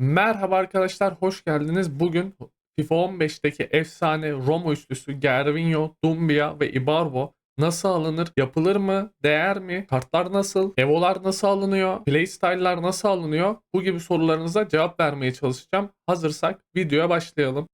Merhaba arkadaşlar, hoş geldiniz. Bugün FIFA 15'teki efsane Roma üçlüsü Gervinho, Dumbia ve Ibarbo nasıl alınır? Yapılır mı? Değer mi? Kartlar nasıl? Evolar nasıl alınıyor? Playstyle'lar nasıl alınıyor? Bu gibi sorularınıza cevap vermeye çalışacağım. Hazırsak videoya başlayalım.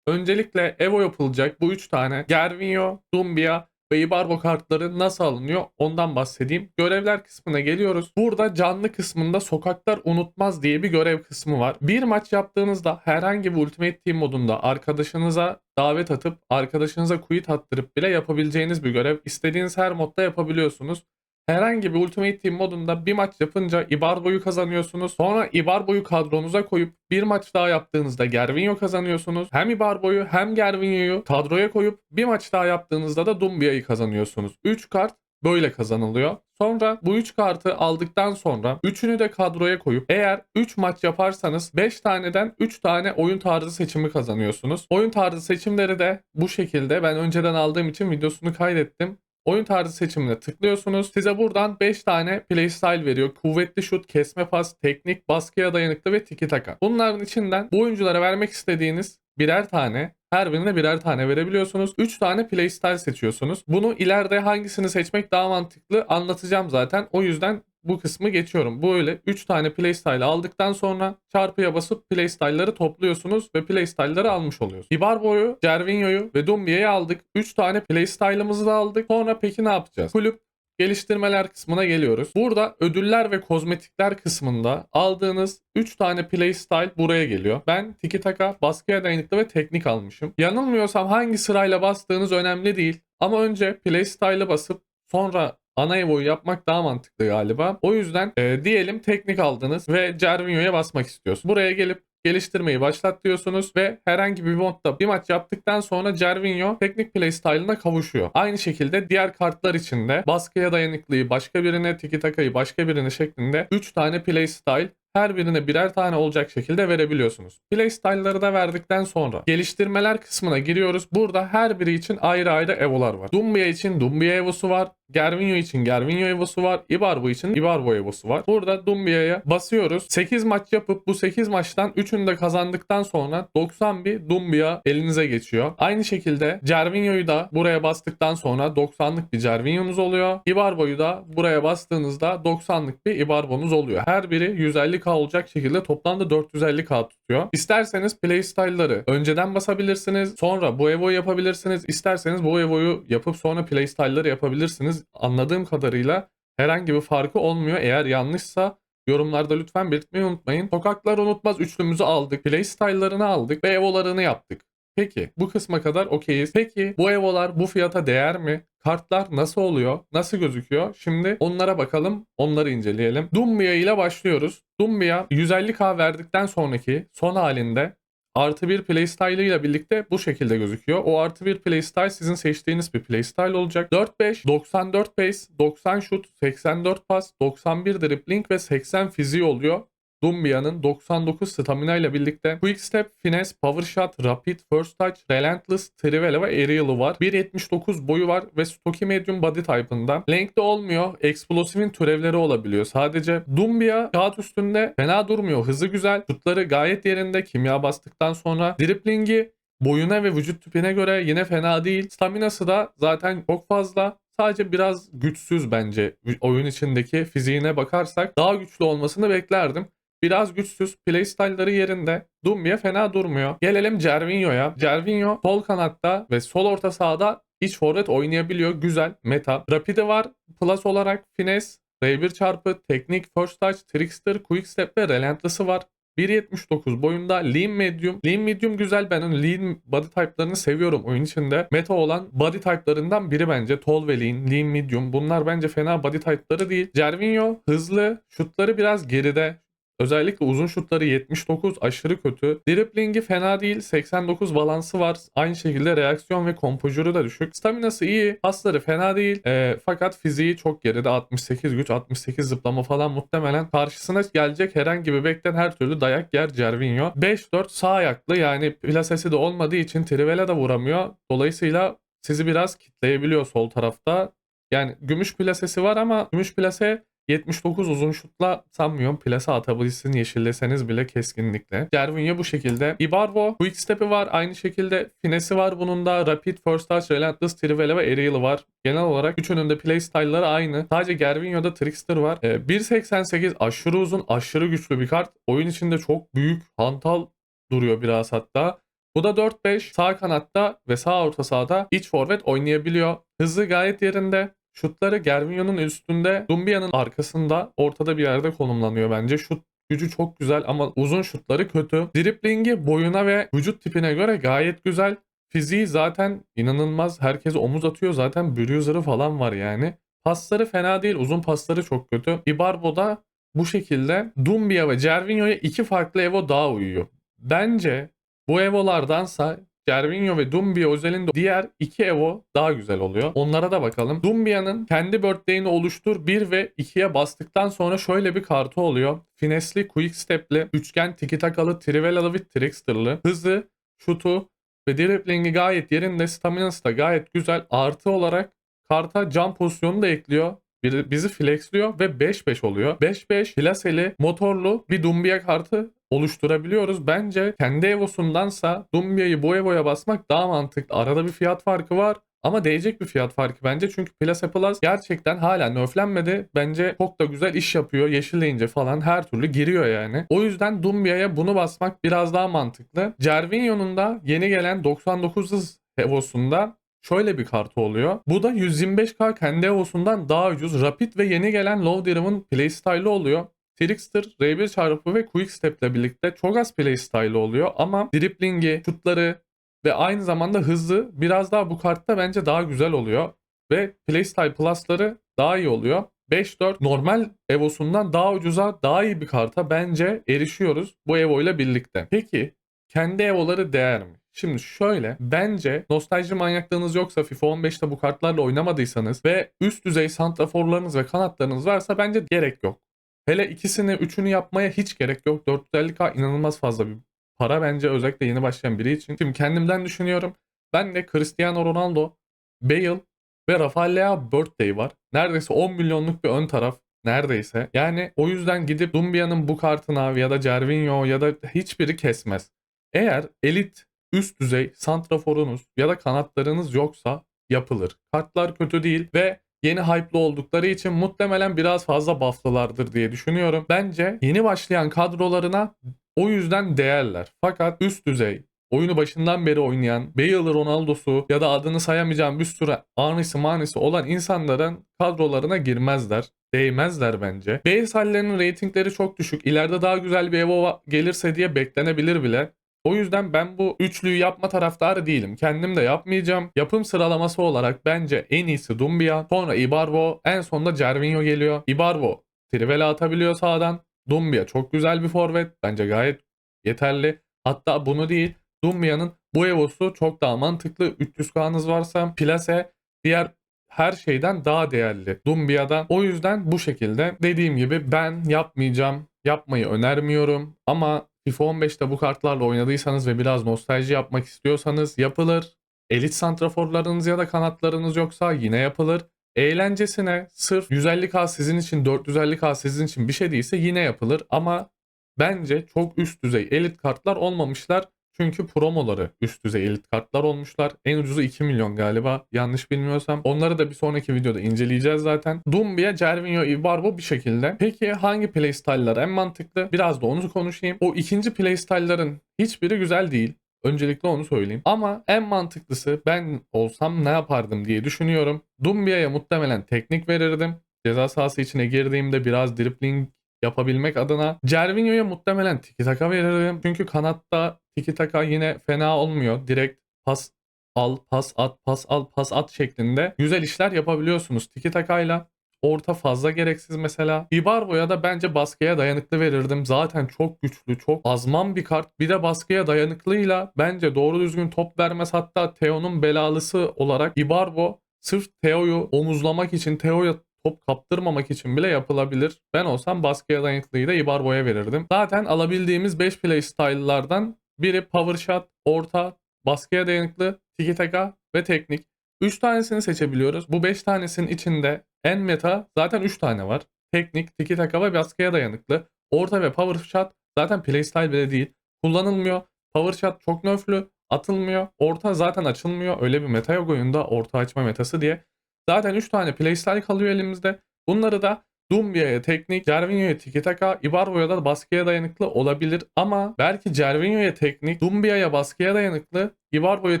Öncelikle Evo yapılacak bu 3 tane Gervinho, Dumbia ve Ibarbo kartları nasıl alınıyor ondan bahsedeyim. Görevler kısmına geliyoruz. Burada canlı kısmında sokaklar unutmaz diye bir görev kısmı var. Bir maç yaptığınızda herhangi bir Ultimate Team modunda arkadaşınıza davet atıp arkadaşınıza quit attırıp bile yapabileceğiniz bir görev. İstediğiniz her modda yapabiliyorsunuz. Herhangi bir Ultimate Team modunda bir maç yapınca Ibarbo'yu kazanıyorsunuz. Sonra Ibarbo'yu kadronuza koyup bir maç daha yaptığınızda Gervinho kazanıyorsunuz. Hem Ibarbo'yu hem Gervinho'yu kadroya koyup bir maç daha yaptığınızda da Dumbia'yı kazanıyorsunuz. 3 kart böyle kazanılıyor. Sonra bu 3 kartı aldıktan sonra 3'ünü de kadroya koyup eğer 3 maç yaparsanız 5 taneden 3 tane oyun tarzı seçimi kazanıyorsunuz. Oyun tarzı seçimleri de bu şekilde ben önceden aldığım için videosunu kaydettim. Oyun tarzı seçimine tıklıyorsunuz. Size buradan 5 tane playstyle veriyor. Kuvvetli şut, kesme pas, teknik, baskıya dayanıklı ve tiki taka. Bunların içinden bu oyunculara vermek istediğiniz birer tane her birine birer tane verebiliyorsunuz. 3 tane playstyle seçiyorsunuz. Bunu ileride hangisini seçmek daha mantıklı anlatacağım zaten. O yüzden bu kısmı geçiyorum. Böyle 3 tane playstyle aldıktan sonra çarpıya basıp playstyle'ları topluyorsunuz ve playstyle'ları almış oluyorsunuz. Ibarbo'yu, Cervinho'yu ve Dumbia'yı aldık. 3 tane playstyle'ımızı da aldık. Sonra peki ne yapacağız? Kulüp geliştirmeler kısmına geliyoruz. Burada ödüller ve kozmetikler kısmında aldığınız 3 tane playstyle buraya geliyor. Ben tiki taka, baskıya dayanıklı ve teknik almışım. Yanılmıyorsam hangi sırayla bastığınız önemli değil. Ama önce playstyle'ı basıp sonra ana evoyu yapmak daha mantıklı galiba. O yüzden e, diyelim teknik aldınız ve Cervinho'ya basmak istiyorsunuz. Buraya gelip geliştirmeyi başlat diyorsunuz ve herhangi bir modda bir maç yaptıktan sonra Cervinho teknik playstyle'ına kavuşuyor. Aynı şekilde diğer kartlar için de baskıya dayanıklıyı başka birine, tiki takayı başka birine şeklinde 3 tane playstyle her birine birer tane olacak şekilde verebiliyorsunuz. Playstyle'ları da verdikten sonra geliştirmeler kısmına giriyoruz. Burada her biri için ayrı ayrı evolar var. Dumbia için Dumbia evosu var. Gervinho için Gervinho evosu var. Ibarbo için Ibarbo evosu var. Burada Dumbia'ya basıyoruz. 8 maç yapıp bu 8 maçtan 3'ünü de kazandıktan sonra 90 bir Dumbia elinize geçiyor. Aynı şekilde Cervinho'yu da buraya bastıktan sonra 90'lık bir Cervinho'nuz oluyor. Ibarbo'yu da buraya bastığınızda 90'lık bir Ibarbo'nuz oluyor. Her biri 150k olacak şekilde toplamda 450k tutuyor. İsterseniz playstyle'ları önceden basabilirsiniz. Sonra bu evoyu yapabilirsiniz. İsterseniz bu evoyu yapıp sonra playstyle'ları yapabilirsiniz. Anladığım kadarıyla herhangi bir farkı olmuyor. Eğer yanlışsa yorumlarda lütfen belirtmeyi unutmayın. Sokaklar unutmaz üçlümüzü aldık. Playstyle'larını aldık ve evolarını yaptık. Peki bu kısma kadar okeyiz. Peki bu evolar bu fiyata değer mi? Kartlar nasıl oluyor? Nasıl gözüküyor? Şimdi onlara bakalım. Onları inceleyelim. Dumbia ile başlıyoruz. Dumbia 150k verdikten sonraki son halinde artı bir playstyle ile birlikte bu şekilde gözüküyor. O artı bir playstyle sizin seçtiğiniz bir playstyle olacak. 4-5, 94 pace, 90 şut, 84 pas, 91 dribbling ve 80 fiziği oluyor. Dumbia'nın 99 stamina ile birlikte Quick Step, Finesse, Power Shot, Rapid, First Touch, Relentless, Trivela ve Aerial'ı var. 1.79 boyu var ve Stocky Medium Body type'ında. Length'de olmuyor. Explosive'in türevleri olabiliyor. Sadece Dumbia kağıt üstünde fena durmuyor. Hızı güzel. Şutları gayet yerinde. Kimya bastıktan sonra dribbling'i boyuna ve vücut tipine göre yine fena değil. Staminası da zaten çok fazla. Sadece biraz güçsüz bence oyun içindeki fiziğine bakarsak. Daha güçlü olmasını beklerdim. Biraz güçsüz. Playstyle'ları yerinde. Dumbia fena durmuyor. Gelelim Cervinho'ya. Cervinho sol kanatta ve sol orta sahada iç forvet oynayabiliyor. Güzel. Meta. Rapid'i var. Plus olarak Finesse, R1 çarpı, teknik, first touch, trickster, quick step ve relentless'ı var. 1.79 boyunda lean medium. Lean medium güzel. Ben onun lean body type'larını seviyorum oyun içinde. Meta olan body type'larından biri bence. Tall ve lean, lean medium. Bunlar bence fena body type'ları değil. Cervinho hızlı. Şutları biraz geride. Özellikle uzun şutları 79 aşırı kötü. Dribbling'i fena değil. 89 balansı var. Aynı şekilde reaksiyon ve kompojuru da düşük. Staminası iyi. Pasları fena değil. E, fakat fiziği çok geride. 68 güç, 68 zıplama falan muhtemelen. Karşısına gelecek herhangi bir bekten her türlü dayak yer Cervinho. 5-4 sağ ayaklı yani plasesi de olmadığı için Trivela da vuramıyor. Dolayısıyla sizi biraz kitleyebiliyor sol tarafta. Yani gümüş plasesi var ama gümüş plase 79 uzun şutla sanmıyorum plase atabilsin yeşilleseniz bile keskinlikle. Gervinho bu şekilde. Ibarbo quick step'i var. Aynı şekilde finesi var bunun da. Rapid, first touch, relentless, trivela ve aerial'ı var. Genel olarak üçünün de play style'ları aynı. Sadece Gervinho'da trickster var. Ee, 1.88 aşırı uzun, aşırı güçlü bir kart. Oyun içinde çok büyük, hantal duruyor biraz hatta. Bu da 4-5 sağ kanatta ve sağ orta sahada iç forvet oynayabiliyor. Hızı gayet yerinde. Şutları Gervinho'nun üstünde, Dumbia'nın arkasında ortada bir yerde konumlanıyor bence. Şut gücü çok güzel ama uzun şutları kötü. Driplingi boyuna ve vücut tipine göre gayet güzel. Fiziği zaten inanılmaz. Herkes omuz atıyor. Zaten bruiser'ı falan var yani. Pasları fena değil. Uzun pasları çok kötü. Ibarbo da bu şekilde Dumbia ve Gervinho'ya iki farklı Evo daha uyuyor. Bence bu Evo'lardansa Gervinho ve Dumbia özelinde diğer iki Evo daha güzel oluyor. Onlara da bakalım. Dumbia'nın kendi birthday'ini oluştur 1 ve 2'ye bastıktan sonra şöyle bir kartı oluyor. Finesli, quick step'li, üçgen tiki takalı, trivelalı ve trickster'lı, hızı, şutu ve dribbling'i gayet yerinde, staminası da gayet güzel. Artı olarak karta jump pozisyonu da ekliyor. Bizi flexliyor ve 5-5 oluyor. 5-5 plaseli motorlu bir Dumbia kartı oluşturabiliyoruz. Bence kendi Evo'sundansa Dumbia'yı bu Evo'ya basmak daha mantıklı. Arada bir fiyat farkı var. Ama değecek bir fiyat farkı bence. Çünkü Plase Plus gerçekten hala nerflenmedi. Bence çok da güzel iş yapıyor. Yeşilleyince falan her türlü giriyor yani. O yüzden Dumbia'ya bunu basmak biraz daha mantıklı. Cervinho'nun da yeni gelen 99 hız Evo'sunda şöyle bir kartı oluyor. Bu da 125k kendi Evo'sundan daha ucuz. Rapid ve yeni gelen Low Driven playstyle'ı oluyor. Trickster, R1 çarpı ve Quick Step ile birlikte çok az playstyle oluyor ama driblingi, şutları ve aynı zamanda hızı biraz daha bu kartta bence daha güzel oluyor. Ve playstyle plus'ları daha iyi oluyor. 5-4 normal Evo'sundan daha ucuza daha iyi bir karta bence erişiyoruz bu Evo ile birlikte. Peki kendi Evo'ları değer mi? Şimdi şöyle bence nostalji manyaklığınız yoksa FIFA 15'te bu kartlarla oynamadıysanız ve üst düzey santraforlarınız ve kanatlarınız varsa bence gerek yok. Hele ikisini, üçünü yapmaya hiç gerek yok. 450k inanılmaz fazla bir para bence özellikle yeni başlayan biri için. Şimdi kendimden düşünüyorum. Ben de Cristiano Ronaldo, Bale ve Rafael birthday var. Neredeyse 10 milyonluk bir ön taraf. Neredeyse. Yani o yüzden gidip Dumbia'nın bu kartına ya da Cervinho ya da hiçbiri kesmez. Eğer elit üst düzey santraforunuz ya da kanatlarınız yoksa yapılır. Kartlar kötü değil ve yeni hype'lı oldukları için muhtemelen biraz fazla buff'lılardır diye düşünüyorum. Bence yeni başlayan kadrolarına o yüzden değerler. Fakat üst düzey oyunu başından beri oynayan Bale Ronaldo'su ya da adını sayamayacağım bir sürü anisi manisi olan insanların kadrolarına girmezler. Değmezler bence. Base hallerinin reytingleri çok düşük. İleride daha güzel bir Evo gelirse diye beklenebilir bile. O yüzden ben bu üçlüyü yapma taraftarı değilim. Kendim de yapmayacağım. Yapım sıralaması olarak bence en iyisi Dumbia, sonra Ibarbo, en sonunda Cervinho geliyor. Ibarbo trivela atabiliyor sağdan. Dumbia çok güzel bir forvet. Bence gayet yeterli. Hatta bunu değil, Dumbia'nın bu Evo'su çok daha mantıklı. 300K'nız varsa plase diğer her şeyden daha değerli Dumbia'dan. O yüzden bu şekilde dediğim gibi ben yapmayacağım. Yapmayı önermiyorum ama FIFA 15'te bu kartlarla oynadıysanız ve biraz nostalji yapmak istiyorsanız yapılır. Elit santraforlarınız ya da kanatlarınız yoksa yine yapılır. Eğlencesine sırf 150k sizin için 450k sizin için bir şey değilse yine yapılır ama bence çok üst düzey elit kartlar olmamışlar. Çünkü promoları üst düzey elit kartlar olmuşlar. En ucuzu 2 milyon galiba yanlış bilmiyorsam. Onları da bir sonraki videoda inceleyeceğiz zaten. Dumbia, Cervinho, Ibarbo bir şekilde. Peki hangi playstyle'lar en mantıklı? Biraz da onu konuşayım. O ikinci playstyle'ların hiçbiri güzel değil. Öncelikle onu söyleyeyim. Ama en mantıklısı ben olsam ne yapardım diye düşünüyorum. Dumbia'ya muhtemelen teknik verirdim. Ceza sahası içine girdiğimde biraz dribbling yapabilmek adına. Cervinho'ya muhtemelen tiki taka veririm. Çünkü kanatta tiki taka yine fena olmuyor. Direkt pas al, pas at, pas al, pas at şeklinde güzel işler yapabiliyorsunuz tiki takayla. Orta fazla gereksiz mesela. Ibarbo'ya da bence baskıya dayanıklı verirdim. Zaten çok güçlü, çok azman bir kart. Bir de baskıya dayanıklıyla bence doğru düzgün top vermez. Hatta Teo'nun belalısı olarak Ibarbo sırf Teo'yu omuzlamak için, Teo'ya top kaptırmamak için bile yapılabilir. Ben olsam baskıya dayanıklıyı da Ibarbo'ya verirdim. Zaten alabildiğimiz 5 play style'lardan biri power shot, orta, baskıya dayanıklı, tiki taka ve teknik. 3 tanesini seçebiliyoruz. Bu 5 tanesinin içinde en meta zaten 3 tane var. Teknik, tiki taka ve baskıya dayanıklı. Orta ve power shot zaten playstyle bile değil. Kullanılmıyor. Power shot çok nöflü. Atılmıyor. Orta zaten açılmıyor. Öyle bir meta yok oyunda. Orta açma metası diye. Zaten 3 tane playstyle kalıyor elimizde. Bunları da Dumbia'ya teknik, Cervinho'ya tiki taka, Ibarbo'ya da baskıya dayanıklı olabilir. Ama belki Cervinho'ya teknik, Dumbia'ya baskıya dayanıklı, Ibarbo'ya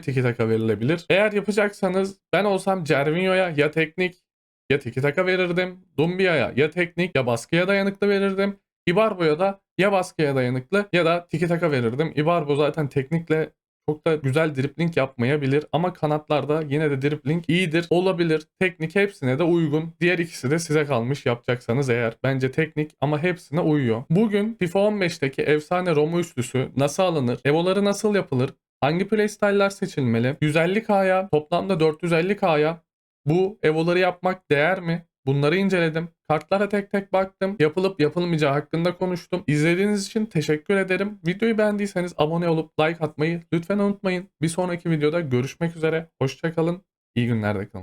tiki taka verilebilir. Eğer yapacaksanız ben olsam Cervinho'ya ya teknik ya tiki taka verirdim. Dumbia'ya ya teknik ya baskıya dayanıklı verirdim. Ibarbo'ya da ya baskıya dayanıklı ya da tiki taka verirdim. Ibarbo zaten teknikle çok da güzel dripling yapmayabilir ama kanatlarda yine de dripling iyidir. Olabilir. Teknik hepsine de uygun. Diğer ikisi de size kalmış yapacaksanız eğer. Bence teknik ama hepsine uyuyor. Bugün FIFA 15'teki efsane Roma üçlüsü nasıl alınır? Evoları nasıl yapılır? Hangi playstyle'lar seçilmeli? 150K'ya toplamda 450K'ya bu evoları yapmak değer mi? Bunları inceledim. Kartlara tek tek baktım. Yapılıp yapılmayacağı hakkında konuştum. İzlediğiniz için teşekkür ederim. Videoyu beğendiyseniz abone olup like atmayı lütfen unutmayın. Bir sonraki videoda görüşmek üzere. Hoşçakalın. İyi günlerde kalın.